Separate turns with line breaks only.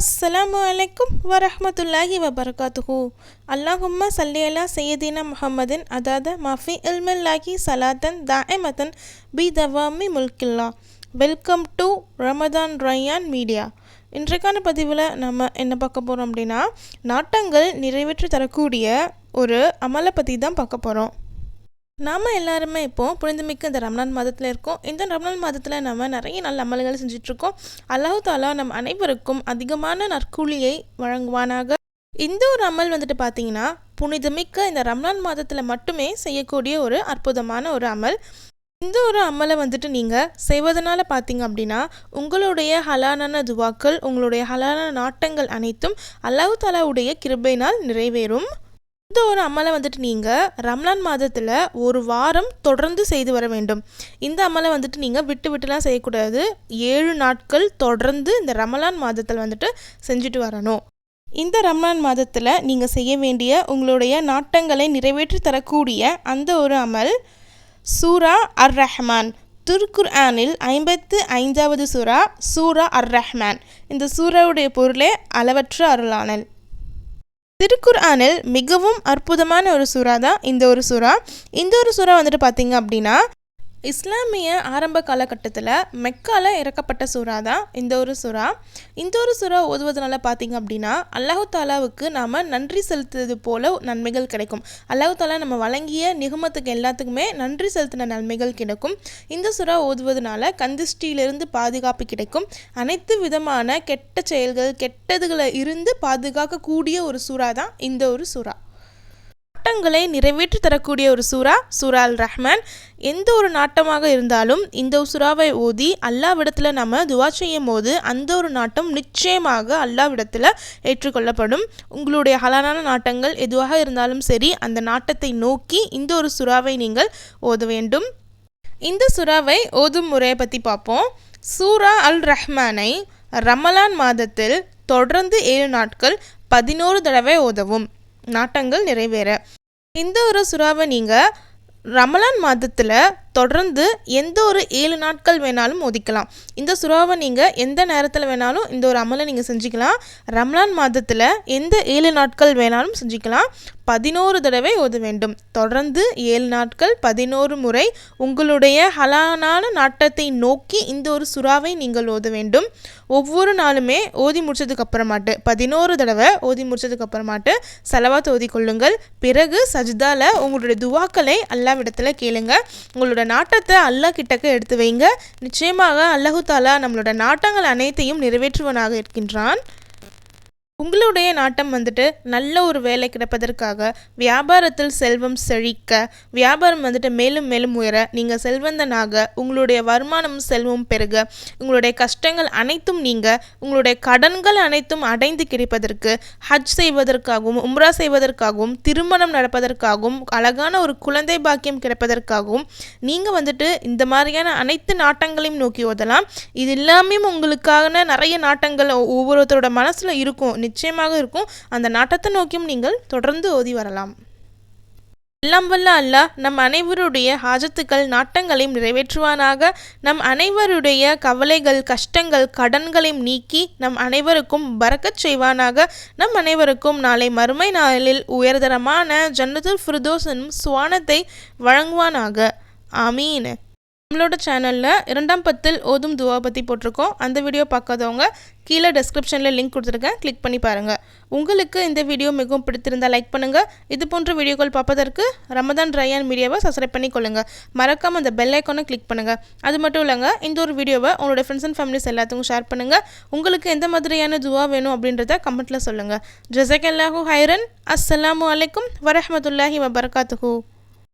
அஸ்ஸலாம் அலைக்கும் வரஹ்மத்துல்லாஹி வபரகாத்துஹு. அல்லாஹும்ம சல்லி அலா சையதினா முஹம்மதின் அதாத மாஃபி இல்மில்லாஹி சலாத்தன் தாயமத்தன் பி தவாமி முல்கில்லா. Welcome to Ramadan Rayyan media. இன்றைக்கான பதிவில் நம்ம என்ன பார்க்க போகிறோம் அப்படின்னா நாட்டங்கள் நிறைவேற்றி தரக்கூடிய ஒரு அமலை பற்றி தான் பார்க்க போகிறோம் நாம் எல்லாருமே இப்போது புனிதமிக்க இந்த ரம்லான் மாதத்தில் இருக்கோம். இந்த ரம்லான் மாதத்தில் நம்ம நிறைய நல்ல அமல்கள் செஞ்சிட்ருக்கோம். அல்லாஹு தாலா நம் அனைவருக்கும் அதிகமான நற்கூலியை வழங்குவானாக. இந்த ஒரு அமல் வந்துட்டு பார்த்தீங்கன்னா புனிதமிக்க இந்த ரம்லான் மாதத்தில் மட்டுமே செய்யக்கூடிய ஒரு அற்புதமான ஒரு அமல். இந்த ஒரு அமலை வந்துட்டு நீங்கள் செய்வதனால பார்த்தீங்க அப்படின்னா உங்களுடைய ஹலானன துவாக்கள் உங்களுடைய ஹலான நாட்டங்கள் அனைத்தும் அல்லாஹு தாலாவுடைய கிருபையினால் நிறைவேறும். இந்த ஒரு அமலை வந்துட்டு நீங்கள் ரம்லான் மாதத்தில் ஒரு வாரம் தொடர்ந்து செய்து வர வேண்டும். இந்த அமலை வந்துட்டு நீங்கள் விட்டு விட்டுலாம் செய்யக்கூடாது. ஏழு நாட்கள் தொடர்ந்து இந்த ரமலான் மாதத்தில் வந்துட்டு செஞ்சுட்டு வரணும். இந்த ரம்லான் மாதத்தில் நீங்கள் செய்ய வேண்டிய உங்களுடைய நாட்டங்களை நிறைவேற்றி தரக்கூடிய அந்த ஒரு அமல் சூரா அர் ரஹ்மான் துர்குர் ஆனில் ஐம்பத்து ஐந்தாவது சூரா சூரா அர் ரஹ்மான் இந்த சூராவுடைய பொருளே அளவற்ற அருளானல். திருக்குர்ஆனில் மிகவும் அற்புதமான ஒரு சூறா தான் இந்த ஒரு சூறா. இந்த ஒரு சூறா வந்துட்டு பார்த்தீங்க அப்படின்னா இஸ்லாமிய ஆரம்ப காலகட்டத்தில் மெக்கால இறக்கப்பட்ட சுறா தான் இந்த ஒரு சுறா. இந்த ஒரு சுறா ஓதுவதனால பார்த்தீங்க அப்படின்னா அல்லாஹு தாலாவுக்கு நாம் நன்றி செலுத்துவது போல நன்மைகள் கிடைக்கும். அல்லாஹு தாலா நம்ம வழங்கிய நிகமத்துக்கு எல்லாத்துக்குமே நன்றி செலுத்தின நன்மைகள் கிடைக்கும். இந்த சுறா ஓதுவதனால கந்திஷ்டியிலிருந்து பாதுகாப்பு கிடைக்கும். அனைத்து விதமான கெட்ட செயல்கள் கெட்டதுகளை இருந்து பாதுகாக்கக்கூடிய ஒரு சுறா தான் இந்த ஒரு சுறா. நாட்டங்களை நிறைவேற்றி தரக்கூடிய ஒரு சூறா சூரா அல் ரஹ்மான் எந்த ஒரு நாட்டமாக இருந்தாலும் இந்த சூறாவை ஓதி அல்லாவிடத்தில் நம்ம துவா செய்யும் போது அந்த ஒரு நாட்டம் நிச்சயமாக அல்லாவிடத்தில் ஏற்றுக்கொள்ளப்படும். உங்களுடைய ஹலாலான நாட்டங்கள் எதுவாக இருந்தாலும் சரி அந்த நாட்டத்தை நோக்கி இந்த ஒரு சுறாவை நீங்கள் ஓத வேண்டும். இந்த சுறாவை ஓதும் முறையை பற்றி பார்ப்போம். சூரா அல் ரஹ்மானை ரமலான் மாதத்தில் தொடர்ந்து ஏழு நாட்கள் பதினோரு தடவை ஓதவும். நாட்டங்கள் நிறைவேற. இந்த ஒரு சுறாவை நீங்கள் ரமலான் மாதத்தில் தொடர்ந்து எந்த ஒரு ஏழு நாட்கள் வேணாலும் ஒதுக்கலாம் இந்த சுறாவை நீங்கள் எந்த நேரத்தில் வேணாலும் இந்த ஒரு அமலை நீங்கள் செஞ்சுக்கலாம். ரம்லான் மாதத்தில் எந்த ஏழு நாட்கள் வேணாலும் செஞ்சுக்கலாம். பதினோரு தடவை ஓத வேண்டும். தொடர்ந்து ஏழு நாட்கள் பதினோரு முறை உங்களுடைய ஹலானான நாட்டத்தை நோக்கி இந்த ஒரு சுறாவை நீங்கள் ஓத வேண்டும். ஒவ்வொரு நாளுமே ஓதி முடிச்சதுக்கு அப்புறமாட்டு பதினோரு தடவை ஓதி முடிச்சதுக்கு அப்புறமாட்டு செலவாத் ஓதி கொள்ளுங்கள். பிறகு சஜிதாவில் உங்களுடைய துவாக்களை அல்லாவிடத்தில் கேளுங்க. உங்களோட நாட்டத்தை அல்லாஹ் கிட்டக்க எடுத்து வைங்க. நிச்சயமாக அல்லாஹு தாலா நம்மளோட நாட்டங்கள் அனைத்தையும் நிறைவேற்றுவனாக இருக்கின்றான். உங்களுடைய நாட்டம் வந்துட்டு நல்ல ஒரு வேலை கிடைப்பதற்காக வியாபாரத்தில் செல்வம் செழிக்க வியாபாரம் வந்துட்டு மேலும் மேலும் உயர நீங்கள் செல்வந்தனாக உங்களுடைய வருமானம் செல்வம் பெருக உங்களுடைய கஷ்டங்கள் அனைத்தும் நீங்க உங்களுடைய கடன்கள் அனைத்தும் அடைந்து கிடைப்பதற்கு ஹஜ் செய்வதற்காகவும் உம்ரா செய்வதற்காகவும் திருமணம் நடப்பதற்காகவும் அழகான ஒரு குழந்தை பாக்கியம் கிடைப்பதற்காகவும் நீங்கள் வந்துட்டு இந்த மாதிரியான அனைத்து நாட்டங்களையும் நோக்கி ஓதலாம். இது எல்லாமே உங்களுக்கான நிறைய நாட்டங்கள் ஒவ்வொருத்தரோட மனசில் இருக்கும். நிச்சயமாக இருக்கும். அந்த நாட்டத்தை நோக்கியும் நீங்கள் தொடர்ந்து ஓதி வரலாம். எல்லாம் வல்ல அல்லாஹ் நம் அனைவருடைய ஹாஜத்துக்கள் நாட்டங்களையும் நிறைவேற்றுவானாக. நம் அனைவருடைய கவலைகள் கஷ்டங்கள் கடன்களையும் நீக்கி நம் அனைவருக்கும் பறக்கச் செய்வானாக. நம் அனைவருக்கும் நாளை மறுமை நாளில் உயர்தரமான ஜன்னதுல் ஃபிர்தோஸ் எனும் சுவானத்தை வழங்குவானாக. ஆமீன். நம்மளோட சேனலில் இரண்டாம் பத்தில் ஓதும் துவா பற்றி போட்டிருக்கோம். அந்த வீடியோ பார்க்காதவங்க கீழே டெஸ்கிரிப்ஷனில் லிங்க் கொடுத்துருக்கேன். கிளிக் பண்ணி பாருங்கள் உங்களுக்கு இந்த வீடியோ மிகவும் பிடித்திருந்தால் லைக் பண்ணுங்கள் இது போன்ற வீடியோக்கள் பார்ப்பதற்கு ரமதான் ரயான் மீடியாவை சப்ஸ்கிரைப் பண்ணி கொள்ளுங்கள் மறக்காமல் அந்த பெல் ஐக்கானை கிளிக் பண்ணுங்கள் அது மட்டும் இல்லைங்க இந்த ஒரு வீடியோவை உங்களோட ஃப்ரெண்ட்ஸ் அண்ட் ஃபேமிலிஸ் எல்லாத்துக்கும் ஷேர் பண்ணுங்கள் உங்களுக்கு எந்த மாதிரியான துவா வேணும் அப்படின்றத கமெண்ட்டில் சொல்லுங்கள் ஜசக் அல்லாஹூ ஹைரன் அஸ்ஸலாமு அலைக்கும் வரமத்துல்லாஹி வபர்காத்துஹூ